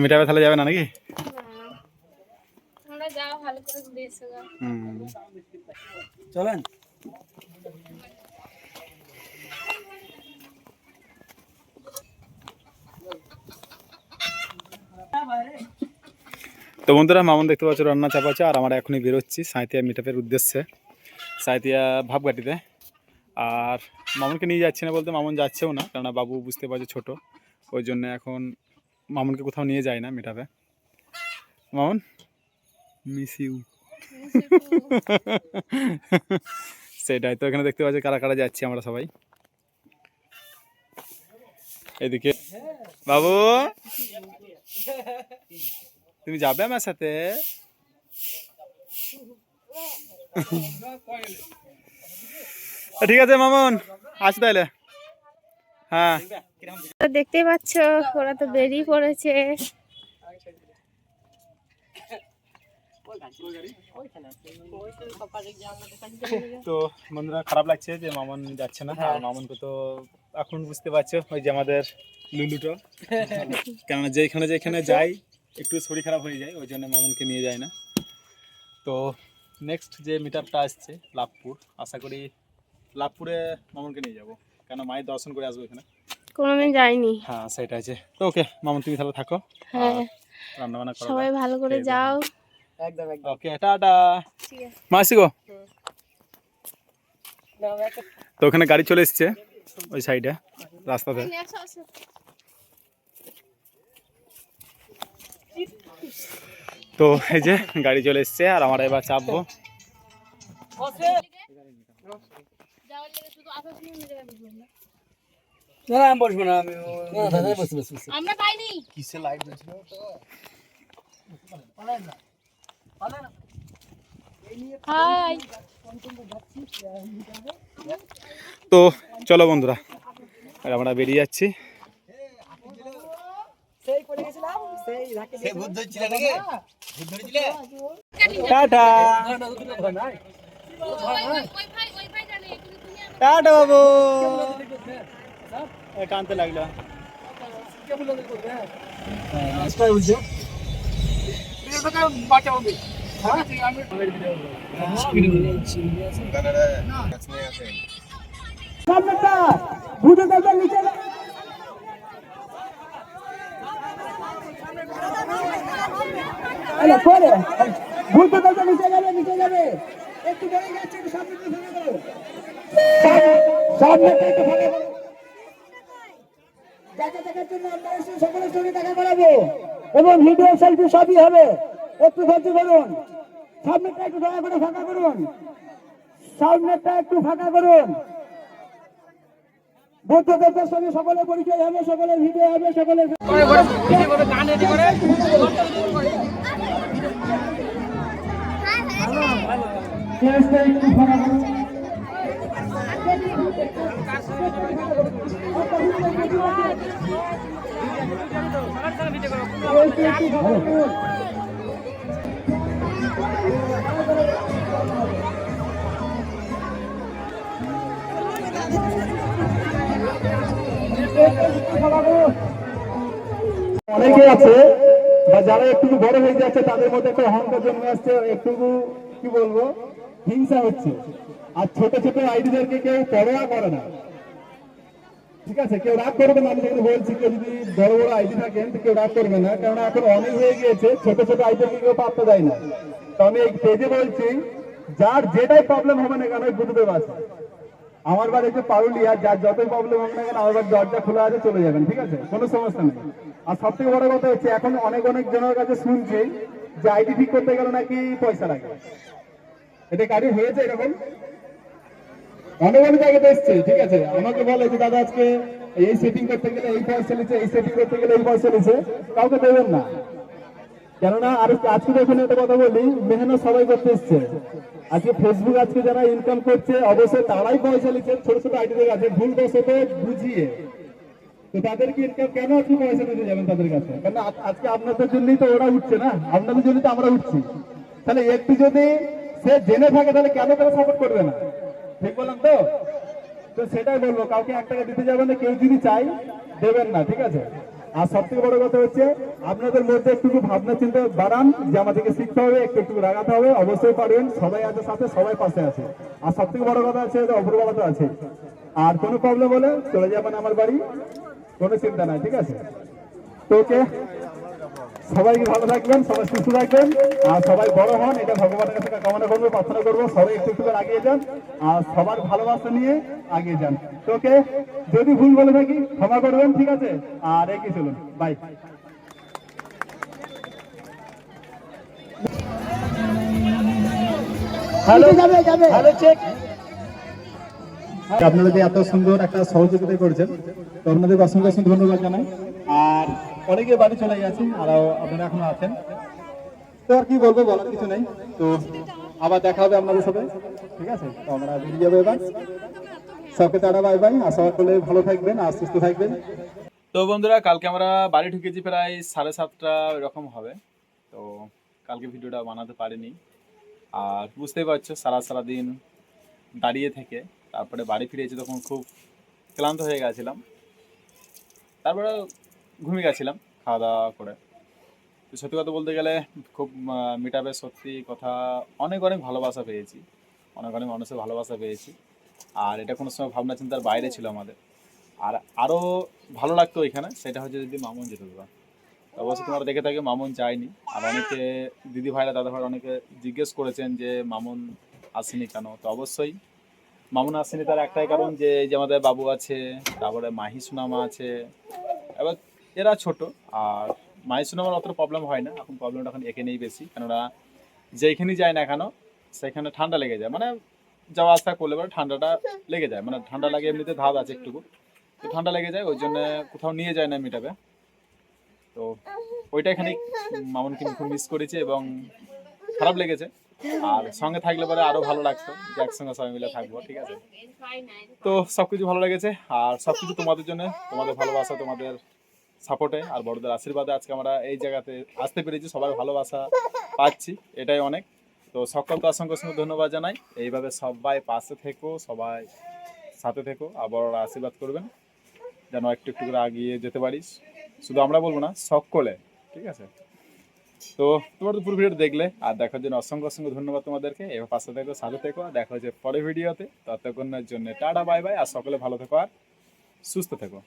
মিটাবে তাহলে যাবে না নাকি? চলেন। তো বন্ধুরা মামন দেখতে পাচ্ছ রান্না চাপাচ্ছে আর আমরা এখনই বেরোচ্ছি সাঁইতিয়া মিটাপের উদ্দেশ্যে। সাঁইতিয়া ভাবঘাটিতে আর মামনকে নিয়ে যাচ্ছি না বলতে মামন যাচ্ছেও না কেননা বাবু বুঝতে পারছে ছোট। ওই জন্য এখন মামনকে কোথাও নিয়ে যায় না মিটাপে মামন? মিস ইউ সেটাই তো এখানে দেখতে পাচ্ছি কারা কারা যাচ্ছি আমরা সবাই। এদিকে। বাবু? তুমি যাবে আমার সাথে? ঠিক আছে মামন আছি তাহলে। হ্যাঁ। তো দেখতেই পাচ্ছ ওরা তো বেরিয়ে পড়েছে। তো বন্ধুরা খারাপ লাগছে যে মামন যাচ্ছে না আর মামনকে তো এখন বুঝতে পারছ ওই যে আমাদের লুলুটো। কেননা যেখানে যেখানে যাই একটু শরীর খারাপ হয়ে যায় ওই জন্য মামনকে নিয়ে যায় না। তো নেক্সট যে মিট আপটা আসছে লাভপুর আশা করি লাভপুরে মামনকে নিয়ে যাব। কেন মায়ের দর্শন করে আসব এখানে? কোনোদিন যাইনি। হ্যাঁ সেটা আছে তো ওকে মামন তুমি তাহলে থাকো। হ্যাঁ। রান্না বান্না করো সবাই ভালো করে যাও। একদম একদম। Okay tata. মাসি গো। তো ওখানে গাড়ি চলে এসছে ওই সাইডে রাস্তাতে। তো এই যে গাড়ি চলে এসছে আর আমরা এবার চাপবো যাওয়ার লেগে শুধু আসার সময় নিজে গাড়ি বসবো না। না আমি বসবো না আমি বসে বসে বসে আমরা পাইনি কিসে লাইট জ্বলছিল তো তো চলো বন্ধুরা আমরা বেরিয়ে যাচ্ছি সেই টাটা বাবু। কানতে লাগল। তো নিচে আরে পরে। ভূতের দরজা নিচে যাবে নিচে যাবে একটু বড় যাচ্ছে একটু সামনে দেখার জন্য আমরা এসে সকলের সঙ্গে দেখা করাবো। এবং ভিডিও সেলফি সবই হবে। একটু ধৈর্য ধরুন। সামনেটা একটু দয়া করে ফাঁকা করুন। সামনেটা একটু ফাঁকা করুন। বৌদ্ধদের সঙ্গে সকলের পরিচয় হবে সকলের ভিডিও হবে সকলের একটু ফাঁকা করুন। অনেকে আছে, বা যারা একটু বড় হয়ে যাচ্ছে তাদের মধ্যে একটা অহংকার জন্মে আসছে একটু কি বলব, হিংসা হচ্ছে। আর ছোট ছোট আইডিদেরকে কেউ পরোয়া করে না। ঠিক আছে, কেউ রাগ করবে না, আমি বলছি, কেউ যদি বড় বড় আইডি থাকেন কেউ রাগ করবে না, কারণ এখন অনেক হয়ে গিয়েছে, ছোট ছোট আইডিকে কেউ পাত্তা দেয় না। তো আমি এই পেজে বলছি, যার যেটাই প্রবলেম হবে না কেন বুঝতে পারছি আমার বাড়ি যে পারুলিয়া, যার যতই প্রবলেম হোক না কেন, আমার বাড়ির দরজা খোলা আছে, চলে যাবেন, ঠিক আছে? কোনো সমস্যা নেই। আর সব থেকে বড় কথা হচ্ছে, এখন অনেক অনেক জনের কাছে শুনছি যে আইডি ঠিক করতে গেলে নাকি পয়সা লাগে। এটা গাড়ি হয়েছে এরকম? অনেক অনেক জায়গাতে এসছে, ঠিক আছে? আমাকে বলে যে, দাদা, আজকে এই সেটিং করতে গেলে এই পয়সা নিচ্ছে এই সেটিং করতে গেলে এই পয়সা নিচ্ছে কাউকে দেবেন না। কেননা, আর আজকে যখন একটা কথা বলি, মেহনত সবাই করতে এসছে। আজকে ফেসবুক আজকে যারা ইনকাম করছে, অবশ্যই তারাই পয়সা নিচ্ছে ছোট ছোট আইডিদের কাছে ভুল বসত বুঝিয়ে। তো তাদেরকে ইনকাম কেন আজকে পয়সা দিতে যাবেন তাদের কাছে? আজ- আজকে আপনাদের জন্যই তো ওরা উঠছে না, আপনাদের জন্যই তো আমরা উঠছি। তাহলে একটু যদি সে জেনে থাকে, তাহলে কেন তারা সাপোর্ট করবে না? ঠিক বললাম, তো তো সেটাই বলব, কাউকে এক টাকা দিতে যাবেন না, কেউ যদি চাই দেবেন না, ঠিক আছে? আর সব থেকে বড় কথা হচ্ছে, আপনাদের মধ্যে একটু ভাবনা চিন্তা বাড়ান যে আমাদেরকে শিখতে হবে, একটু একটু রাগাতে হবে, অবশ্যই পারবেন, সবাই আছে সাথে, সবাই পাশে আছে। আর সব থেকে বড় কথা আছে অপূর্বতা আছে। আর কোনো প্রবলেম হলে চলে যাবেন আমার বাড়ি, কোনো চিন্তা নাই, ঠিক আছে? তো ওকে সবাইকে ভালো থাকবেন সবাই সুস্থ থাকবেন আর সবাই বড় হন এটা ভগবানের কাছে কামনা করব প্রার্থনা করব সবাই একটু একটু আগিয়ে যান আর সবার ভালোবাসা নিয়ে আগিয়ে যান। ওকে যদি ভুল বলে থাকি ক্ষমা করবেন ঠিক আছে? আর এগিয়ে চলুন বাই আপনারা যে এত সুন্দর একটা সহযোগিতা করছেন তো আপনাদের অসংখ্য অসংখ্য ধন্যবাদ জানাই। অনেকে বাড়ি চলে গেছে আর আপনারা এখনও আছেন। তো আর কি বলব, বলার কিছু নেই। তো আবার দেখা হবে আপনাদের সাথে ঠিক আছে? তো আমরা বেরিয়ে যাব এবার। সবকে তারা বাই বাই। আশা করলে ভালো থাকবেন আর সুস্থ থাকবেন। তো বন্ধুরা, কালকে আমরা বাড়ি ঢুকেছি প্রায় সাড়ে সাতটা, এরকম হবে। তো কালকে ভিডিওটা বানাতে পারিনি। আর বুঝতেই পারছ, সারা সারা দিন দাঁড়িয়ে থেকে, তারপরে বাড়ি ফিরেছি তখন খুব ক্লান্ত হয়ে গেছিলাম। তারপরে ঘুমিয়ে গেছিলাম, খাওয়া দাওয়া করে। তো সত্যি কথা বলতে গেলে খুব মিটাবে সত্যি কথা, অনেক অনেক ভালোবাসা পেয়েছি। অনেক অনেক মানুষের ভালোবাসা পেয়েছি। আর এটা কোনো সময় ভাবনা চিন্তার বাইরে ছিল আমাদের। আর আরও ভালো লাগতো এখানে, সেটা হচ্ছে যদি মামুন যেতে দিতাম অবশ্যই তোমরা দেখে থাকবে, মামুন যায়নি আর অনেকে দিদি ভাইরা, দাদা ভাইরা অনেকে জিজ্ঞেস করেছেন যে মামুন আসেনি কেন? তো অবশ্যই মামুন আসেনি তার একটাই কারণ যে যে আমাদের বাবু আছে, তারপরে মাহি সুনামা আছে। এবার এরা ছোট, আর মাহি সুনামার অত প্রবলেম হয় না। এখন প্রবলেমটা এখন এখানেই বেশি। কেননা যেখানেই যায় না কেন, সেখানে ঠান্ডা লেগে যায়। মানে যাওয়া আসা করলে পরে ঠান্ডাটা লেগে যায়। মানে ঠান্ডা লাগে এমনিতে ধাপ আছে একটুকু। তো ঠান্ডা লেগে যায়, ওই জন্য কোথাও নিয়ে যায় না মিটাবে তো ওইটা এখানে মামুনকে খুব মিস করেছে এবং খারাপ লেগেছে। আর সঙ্গে থাকলে পরে আরও ভালো লাগতো যে একসঙ্গে সবাই মিলে থাকব, ঠিক আছে? তো সবকিছু ভালো লেগেছে। আর সবকিছু তোমাদের জন্য, তোমাদের ভালোবাসা, তোমাদের সাপোর্টে আর বড়দের আশীর্বাদে আজকে আমরা এই জায়গাতে আসতে পেরেছি, সবার ভালোবাসা পাচ্ছি, এটাই অনেক। তো সকলকে অসংখ্য অসংখ্য ধন্যবাদ জানাই। এইভাবে সবাই পাশে থেকো, সবাই সাথে থেকো আর বড়রা আশীর্বাদ করবেন, যেন একটু একটু করে আগিয়ে যেতে পারিস শুধু আমরা বলব না, সকলে, ঠিক আছে? তো তোমার তো পুরো ভিডিও দেখলে, আর দেখার জন্য অসংখ্য অসংখ্য ধন্যবাদ তোমাদেরকে। এবার পাশে থেকো, সাথে থেকো, আর দেখা হচ্ছে পরের ভিডিওতে। ততক্ষণের জন্য টাটা, বাই বাই, আর সকলে ভালো থেকো আর সুস্থ থেকো।